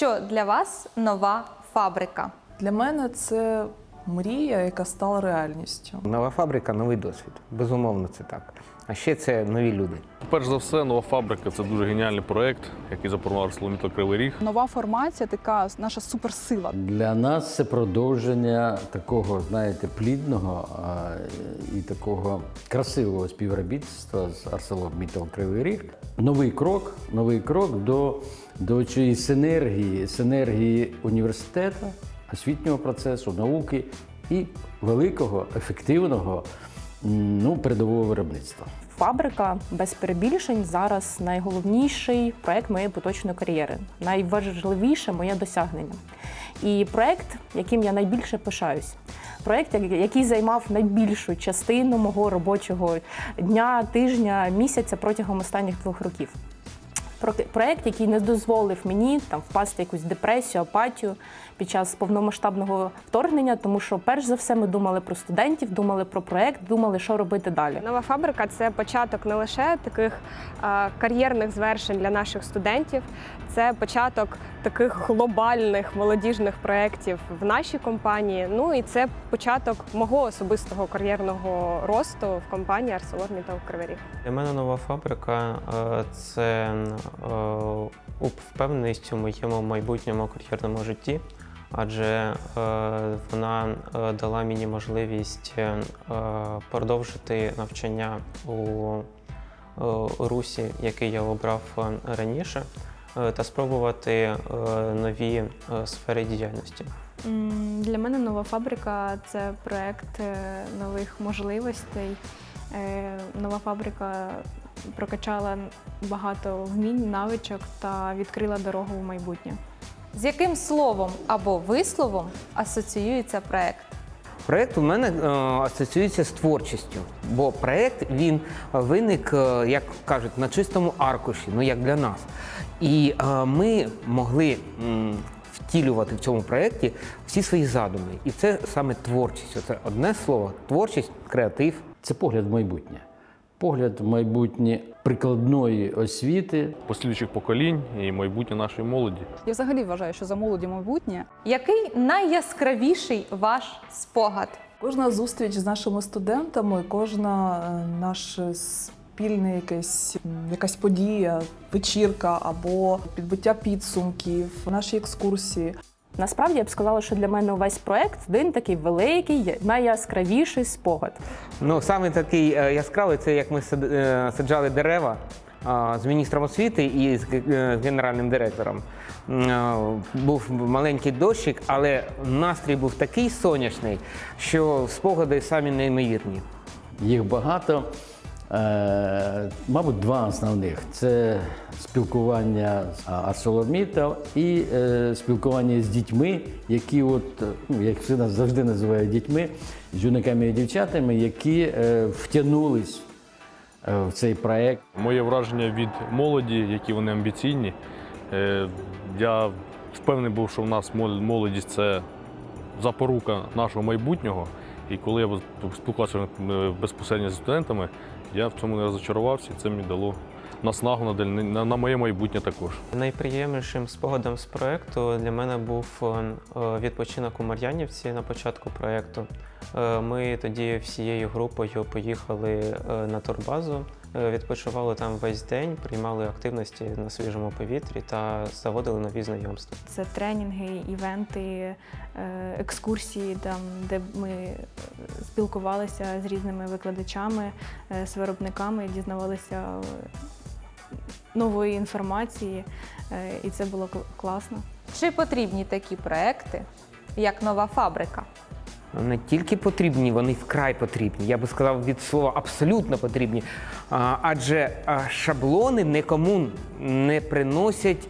Що для вас нова фабрика? Для мене це мрія, яка стала реальністю. Нова фабрика, новий досвід. Безумовно, це так. А ще це нові люди. Перш за все, нова фабрика це дуже геніальний проект, який запропонував ArcelorMittal Кривий Ріг. Нова формація така наша суперсила. Для нас це продовження такого, знаєте, плідного а, і такого красивого співробітництва з ArcelorMittal Кривий Ріг. Новий крок, новий крок до, до цієї синергії, синергії університету, освітнього процесу, науки і великого, ефективного ну, передового виробництва. Фабрика без перебільшень зараз найголовніший проект моєї поточної кар'єри, найважливіше моє досягнення. І проект, яким я найбільше пишаюсь. Проект, який займав найбільшу частину мого робочого дня, тижня, місяця протягом останніх двох років. Про- Проект, який не дозволив мені там впасти в якусь депресію, апатію під час повномасштабного вторгнення, тому що перш за все ми думали про студентів, думали про проект, думали, що робити далі. Нова фабрика це початок не лише таких а, кар'єрних звершень для наших студентів, це початок таких глобальних молодіжних проєктів в нашій компанії. Ну і це початок мого особистого кар'єрного росту в компанії ArcelorMittal Кривий Ріг. Для мене нова фабрика е, це е, впевненість у моєму майбутньому кар'єрному житті, адже е, вона е, дала мені можливість е, продовжити навчання у е, русі, який я обрав е, раніше, е, та спробувати е, нові е, сфери діяльності. Для мене нова фабрика це проект е, нових можливостей. Е, Нова фабрика прокачала багато вмінь, навичок та відкрила дорогу в майбутнє. З яким словом або висловом асоціюється проект? Проект у мене е, асоціюється з творчістю, бо проект він виник, е, як кажуть, на чистому аркуші, ну як для нас. І е, ми могли м, втілювати в цьому проєкті всі свої задуми. І це саме творчість. Це одне слово творчість, креатив. Це погляд в майбутнє. Погляд в майбутнє прикладної освіти, послідуючих поколінь і майбутнє нашої молоді. Я взагалі вважаю, що за молоді майбутнє Який найяскравіший ваш спогад? Кожна зустріч з нашими студентами, кожна е, наша спільна якась, якась подія, вечірка або підбиття підсумків, наші екскурсії. Насправді я б сказала, що для мене увесь проект один такий великий, найяскравіший спогад. Ну, саме такий е, яскравий це як ми е, саджали дерева з міністром освіти і з е, генеральним директором. Був маленький дощик, але настрій був такий сонячний, що спогади самі неймовірні. їх багато. Е, мабуть, два основних: це спілкування з ArcelorMittal і е, спілкування з дітьми, які, от, ну, як всі нас завжди називають дітьми, з юнаками і дівчатами, які е, втягнулись в цей проект. Моє враження від молоді, які вони амбіційні. Я впевнений був, що в нас мол- молодість це запорука нашого майбутнього. І коли я спілкувався безпосередньо зі студентами, я в цьому не розочарувався, і це мені дало наснагу на, на, на моє майбутнє також. Найприємнішим спогадом з проекту для мене був е, е, відпочинок у Мар'янівці на початку проекту. Е, Ми тоді всією групою поїхали на турбазу, відпочивали там весь день, приймали активності на свіжому повітрі та заводили нові знайомства. Це тренінги, івенти, е, екскурсії, там, де ми е, спілкувалися з різними викладачами, е, з виробниками, дізнавалися е, нової інформації, е, і це було кл- класно. Чи потрібні такі проекти, як нова фабрика? Не тільки потрібні, вони вкрай потрібні. Я би сказав від слова абсолютно потрібні. Адже шаблони нікому не приносять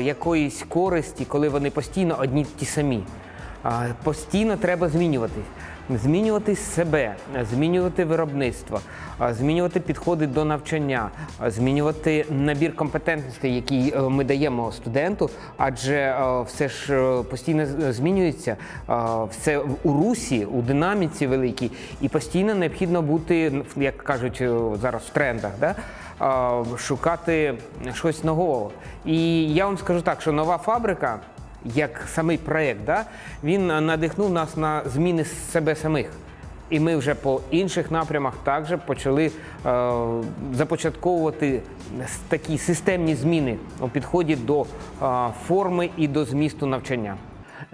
якоїсь користі, коли вони постійно одні ті самі. Постійно треба змінюватись. Змінювати себе, змінювати виробництво, змінювати підходи до навчання, змінювати набір компетентностей, який е, ми даємо студенту, адже е, все ж е, постійно змінюється, все у русі, у динаміці великій, і постійно необхідно бути, як кажуть зараз в трендах. Да? шукати щось нового. І я вам скажу так, що нова фабрика, як самий проєкт, да, він надихнув нас на зміни себе самих. І ми вже по інших напрямах також почали е, започатковувати такі системні зміни у підході до е, форми і до змісту навчання.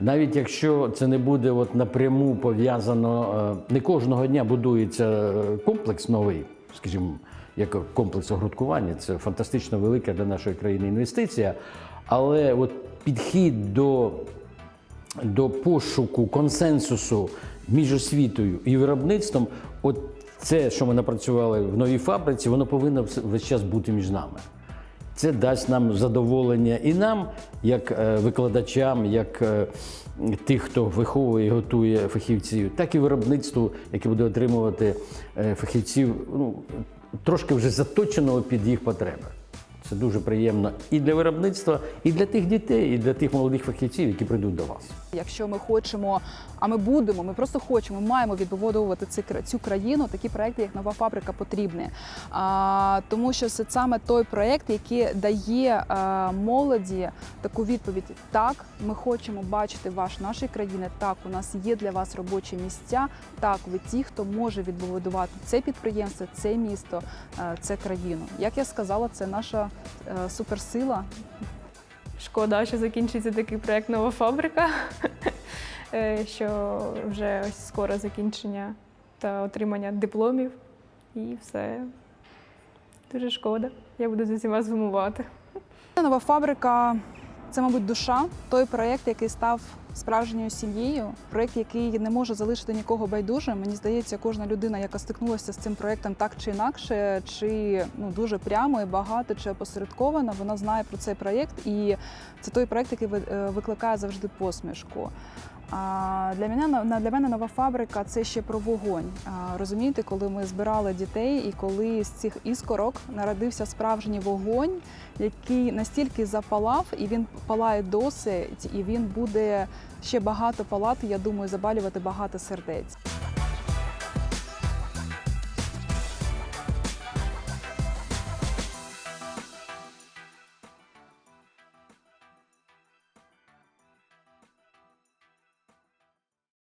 Навіть якщо це не буде от напряму пов'язано, е, не кожного дня будується е, комплекс новий, скажімо, як комплекс огрудкування, це фантастично велика для нашої країни інвестиція. Але от підхід до, до пошуку консенсусу між освітою і виробництвом, от це, що ми напрацювали в новій фабриці, воно повинно весь час бути між нами. Це дасть нам задоволення і нам, як е, викладачам, як е, тих, хто виховує і готує фахівців, так і виробництву, яке буде отримувати е, фахівців ну, трошки вже заточеного під їх потреби. Це дуже приємно і для виробництва, і для тих дітей, і для тих молодих фахівців, які прийдуть до вас. Якщо ми хочемо, а ми будемо, ми просто хочемо, маємо відбудовувати цю, кра- країну, такі проекти, як нова фабрика, потрібні. А, тому що це саме той проект, який дає а, молоді таку відповідь: так, ми хочемо бачити ваш нашої країни. Так, у нас є для вас робочі місця. Так, ви ті, хто може відбудувати це підприємство, це місто, е, це країну. Як я сказала, це наша е, суперсила. Шкода, що закінчиться такий проект Нова фабрика, Е, що вже ось скоро закінчення та отримання дипломів. І все. Дуже шкода. Я буду за всіма сумувати. Нова фабрика це, мабуть, душа, той проєкт, який став справжньою сім'єю, проєкт, який не може залишити нікого байдужим. Мені здається, кожна людина, яка стикнулася з цим проєктом так чи інакше, чи ну дуже прямо і багато, чи опосередковано, вона знає про цей проєкт, і це той проєкт, який е, викликає завжди посмішку. Для мене на- для мене нова фабрика це ще про вогонь. Розумієте, коли ми збирали дітей, і коли з цих іскорок народився справжній вогонь, який настільки запалав, і він палає досить, і він буде ще багато палати, я думаю, забалювати багато сердець.